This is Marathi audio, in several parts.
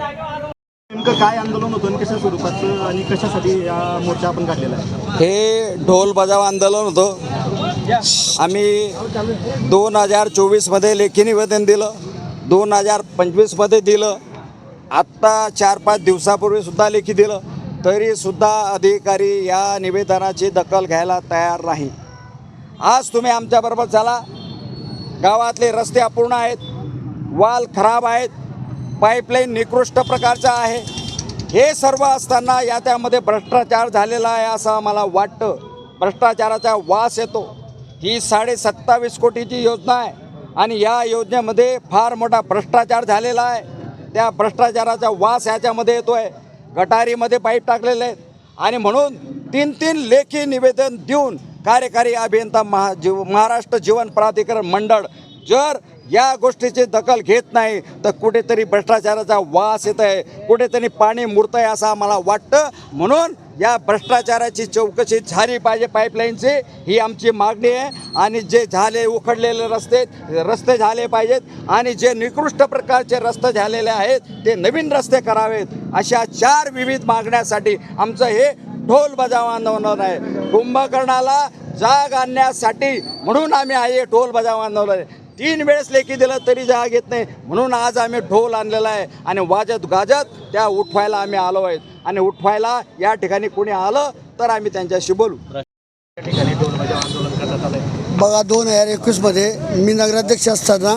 नेमकं काय आंदोलन होतं आणि कशा स्वरूपाचं आणि कशासाठी या मोर्चा आपण काढलेला आहे? हे ढोल बजाव आंदोलन होतं. आम्ही दोन हजार चोवीसमध्ये लेखी निवेदन दिलं. दोन हजार पंचवीसमध्ये दिलं. आत्ता चार पाच दिवसापूर्वी सुद्धा लेखी दिलं. तरीसुद्धा अधिकारी या निवेदनाची दखल घ्यायला तयार नाही. आज तुम्ही आमच्याबरोबर चला. गावातले रस्ते अपूर्ण आहेत. वाल खराब आहेत. पाईपलाईन निकृष्ट प्रकारचा आहे. हे सर्व असताना या त्यामध्ये भ्रष्टाचार झालेला आहे असं आम्हाला वाटतं. भ्रष्टाचाराचा वास येतो. ही साडे सत्तावीस कोटीची योजना आहे आणि या योजनेमध्ये फार मोठा भ्रष्टाचार झालेला आहे. त्या भ्रष्टाचाराचा वास याच्यामध्ये येतो आहे गटारीमध्ये पाईप टाकलेले आहेत. आणि म्हणून तीन तीन लेखी निवेदन देऊन कार्यकारी अभियंता महा जीव महाराष्ट्र जीवन प्राधिकरण मंडळ जर या गोष्टीची दखल घेत नाही तर कुठेतरी भ्रष्टाचाराचा वास येत आहे कुठेतरी पाणी मुरत आहे असं आम्हाला वाटतं. म्हणून या भ्रष्टाचाराची चौकशी झाली पाहिजे पाईपलाईनची ही आमची मागणी आहे. आणि जे झाले उखडलेले रस्ते रस्ते झाले पाहिजेत. आणि जे निकृष्ट प्रकारचे रस्ते झालेले आहेत ते नवीन रस्ते करावेत. अशा चार विविध मागण्यासाठी आमचं हे ढोल बजाव आंदोलन आहे. कुंभकर्णाला जाग आणण्यासाठी म्हणून आम्ही आहे ढोल बजाव आंदोलन आहे तीन वेळेस लेखी दिलं तरी जाग येत नाही. म्हणून आज आम्ही ढोल आणलेला आहे आणि वाजत गाजत त्या उठवायला आम्ही आलो आहेत आणि उठवायला या ठिकाणी कोणी आलं तर आम्ही त्यांच्याशी बोलू. या ठिकाणी आंदोलन करण्यात आलं बघा दोन हजार एकवीसमध्ये मी नगराध्यक्ष असताना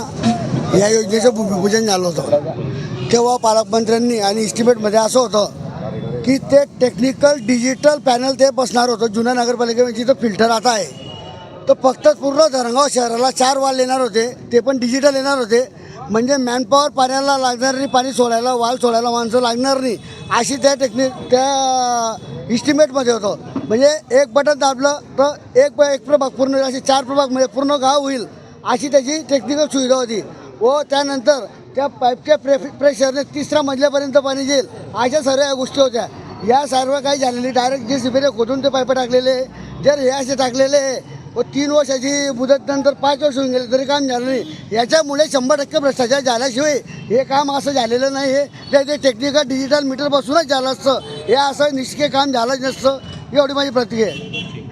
या योजनेचं भूमिपूजन झालं होतं. तेव्हा पालकमंत्र्यांनी आणि इस्टिमेटमध्ये असं होतं की ते टेक्निकल डिजिटल पॅनल ते बसणार होतं. जुन्या नगरपालिकेमध्ये जिथं फिल्टर आता आहे. तर फक्त पूर्ण धरणगाव शहराला चार वाल येणार होते. ते पण डिजिटल येणार होते. म्हणजे मॅनपॉवर पाण्याला लागणार नाही पाणी सोडायला वाल सोडायला माणसं लागणार नाही. अशी त्या टेक्निक त्या इस्टिमेटमध्ये होतं. म्हणजे एक बटन दाबलं तर एक एक प्रभाग पूर्ण असे चार प्रभाग म्हणजे पूर्ण गाव होईल अशी त्याची टेक्निकल सुविधा होती. व त्यानंतर त्या पाईपच्या प्रे प्रेशरने तिसऱ्या मजल्यापर्यंत पाणी जाईल अशा सर्व या गोष्टी होत्या. या सर्व काही झालेली डायरेक्ट जे सिबीने खोदून ते पाईप टाकलेले जर हे असे टाकलेले व तीन वर्षाची मुदत नंतर पाच वर्ष होऊन गेले तरी काम झालं नाही. याच्यामुळे शंभर टक्के भ्रष्टाचार झाल्याशिवाय हे काम असं झालेलं नाही हे ते- ते टेक्निकल डिजिटल मीटरपासूनच झालं असतं. हे असं निष्क्रिय काम झालं नसतं. एवढी माझी प्रतिक्रिया आहे.